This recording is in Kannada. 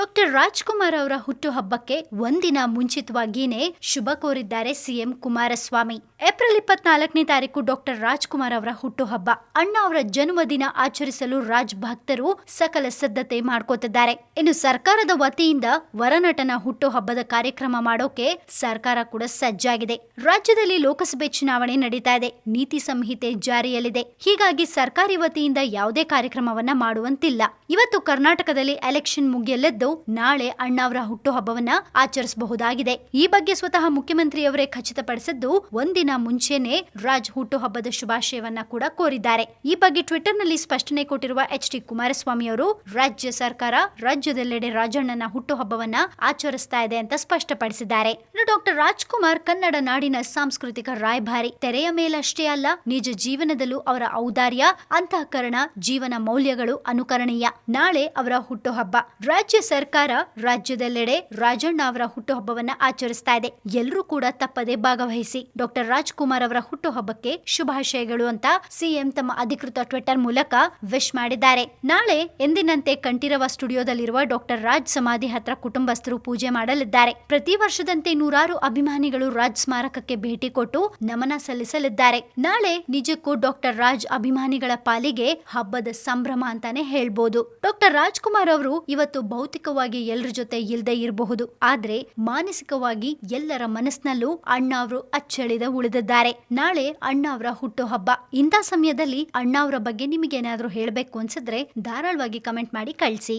ಡಾಕ್ಟರ್ ರಾಜ್ಕುಮಾರ್ ಅವರ ಹುಟ್ಟುಹಬ್ಬಕ್ಕೆ ಒಂದಿನ ಮುಂಚಿತವಾಗಿಯೇ ಶುಭ ಕೋರಿದ್ದಾರೆ ಸಿಎಂ ಕುಮಾರಸ್ವಾಮಿ. ಏಪ್ರಿಲ್ ಇಪ್ಪತ್ನಾಲ್ಕನೇ ತಾರೀಕು ಡಾಕ್ಟರ್ ರಾಜ್ಕುಮಾರ್ ಅವರ ಹುಟ್ಟುಹಬ್ಬ. ಅಣ್ಣ ಅವರ ಜನ್ಮದಿನ ಆಚರಿಸಲು ರಾಜ್ ಭಕ್ತರು ಸಕಲ ಸಿದ್ಧತೆ ಮಾಡ್ಕೋತಿದ್ದಾರೆ. ಇನ್ನು ಸರ್ಕಾರದ ವತಿಯಿಂದ ವರನಟನ ಹುಟ್ಟುಹಬ್ಬದ ಕಾರ್ಯಕ್ರಮ ಮಾಡೋಕೆ ಸರ್ಕಾರ ಕೂಡ ಸಜ್ಜಾಗಿದೆ. ರಾಜ್ಯದಲ್ಲಿ ಲೋಕಸಭೆ ಚುನಾವಣೆ ನಡೀತಾ ಇದೆ. ನೀತಿ ಸಂಹಿತೆ ಜಾರಿಯಲ್ಲಿದೆ. ಹೀಗಾಗಿ ಸರ್ಕಾರಿ ವತಿಯಿಂದ ಯಾವುದೇ ಕಾರ್ಯಕ್ರಮವನ್ನ ಮಾಡುವಂತಿಲ್ಲ. ಇವತ್ತು ಕರ್ನಾಟಕದಲ್ಲಿ ಎಲೆಕ್ಷನ್ ಮುಗಿಯಲಿದ್ದು ನಾಳೆ ಅಣ್ಣ ಅವರ ಹುಟ್ಟುಹಬ್ಬವನ್ನ ಆಚರಿಸಬಹುದಾಗಿದೆ. ಈ ಬಗ್ಗೆ ಸ್ವತಃ ಮುಖ್ಯಮಂತ್ರಿಯವರೇ ಖಚಿತಪಡಿಸಿದ್ದು, ಒಂದಿನ ಮುಂಚೆನೆ ರಾಜ್ ಹುಟ್ಟುಹಬ್ಬದ ಶುಭಾಶಯವನ್ನ ಕೂಡ ಕೋರಿದ್ದಾರೆ. ಈ ಬಗ್ಗೆ ಟ್ವಿಟರ್ನಲ್ಲಿ ಸ್ಪಷ್ಟನೆ ಕೊಟ್ಟಿರುವ ಎಚ್ ಡಿ ಕುಮಾರಸ್ವಾಮಿ ಅವರು, ರಾಜ್ಯ ಸರ್ಕಾರ ರಾಜ್ಯದೆಲ್ಲೆಡೆ ರಾಜಣ್ಣನ ಹುಟ್ಟುಹಬ್ಬವನ್ನ ಆಚರಿಸ್ತಾ ಇದೆ ಅಂತ ಸ್ಪಷ್ಟಪಡಿಸಿದ್ದಾರೆ. ಡಾಕ್ಟರ್ ರಾಜ್ಕುಮಾರ್ ಕನ್ನಡ ನಾಡಿನ ಸಾಂಸ್ಕೃತಿಕ ರಾಯಭಾರಿ. ತೆರೆಯ ಮೇಲಷ್ಟೇ ಅಲ್ಲ, ನಿಜ ಜೀವನದಲ್ಲೂ ಅವರ ಔದಾರ್ಯ, ಅಂತಃಕರಣ, ಜೀವನ ಮೌಲ್ಯಗಳು ಅನುಕರಣೀಯ. ನಾಳೆ ಅವರ ಹುಟ್ಟುಹಬ್ಬ. ರಾಜ್ಯ ಸರ್ಕಾರ ರಾಜ್ಯದೆಲ್ಲೆಡೆ ರಾಜಣ್ಣ ಅವರ ಹುಟ್ಟುಹಬ್ಬವನ್ನ ಆಚರಿಸ್ತಾ ಇದೆ. ಎಲ್ಲರೂ ಕೂಡ ತಪ್ಪದೆ ಭಾಗವಹಿಸಿ. ಡಾಕ್ಟರ್ ರಾಜ್ಕುಮಾರ್ ಅವರ ಹುಟ್ಟುಹಬ್ಬಕ್ಕೆ ಶುಭಾಶಯಗಳು ಅಂತ ಸಿಎಂ ತಮ್ಮ ಅಧಿಕೃತ ಟ್ವಿಟರ್ ಮೂಲಕ ವಿಶ್ ಮಾಡಿದ್ದಾರೆ. ನಾಳೆ ಎಂದಿನಂತೆ ಕಂಠೀರವ ಸ್ಟುಡಿಯೋದಲ್ಲಿರುವ ಡಾಕ್ಟರ್ ರಾಜ್ ಸಮಾಧಿ ಹತ್ರ ಕುಟುಂಬಸ್ಥರು ಪೂಜೆ ಮಾಡಲಿದ್ದಾರೆ. ಪ್ರತಿ ವರ್ಷದಂತೆ ನೂರಾರು ಅಭಿಮಾನಿಗಳು ರಾಜ್ ಸ್ಮಾರಕಕ್ಕೆ ಭೇಟಿ ಕೊಟ್ಟು ನಮನ ಸಲ್ಲಿಸಲಿದ್ದಾರೆ. ನಾಳೆ ನಿಜಕ್ಕೂ ಡಾಕ್ಟರ್ ರಾಜ್ ಅಭಿಮಾನಿಗಳ ಪಾಲಿಗೆ ಹಬ್ಬದ ಸಂಭ್ರಮ ಅಂತಾನೆ ಹೇಳ್ಬೋದು. ಡಾಕ್ಟರ್ ರಾಜ್ಕುಮಾರ್ ಅವರು ಇವತ್ತು ಭೌತಿಕವಾಗಿ ಎಲ್ಲರ ಜೊತೆ ಇಲ್ಲದೆ ಇರಬಹುದು. ಆದ್ರೆ ಮಾನಸಿಕವಾಗಿ ಎಲ್ಲರ ಮನಸ್ಸಿನಲ್ಲೂ ಅಣ್ಣ ಅವರು ಅಚ್ಚಳಿದ ಉಳಿದಿದ್ದಾರೆ ನಾಳೆ ಅಣ್ಣ ಅವರ ಹುಟ್ಟುಹಬ್ಬ. ಇಂಥ ಸಮಯದಲ್ಲಿ ಅಣ್ಣ ಅವರ ಬಗ್ಗೆ ನಿಮಗೇನಾದ್ರೂ ಹೇಳಬೇಕು ಅನ್ಸಿದ್ರೆ ಧಾರಾಳವಾಗಿ ಕಮೆಂಟ್ ಮಾಡಿ ಕಳಿಸಿ.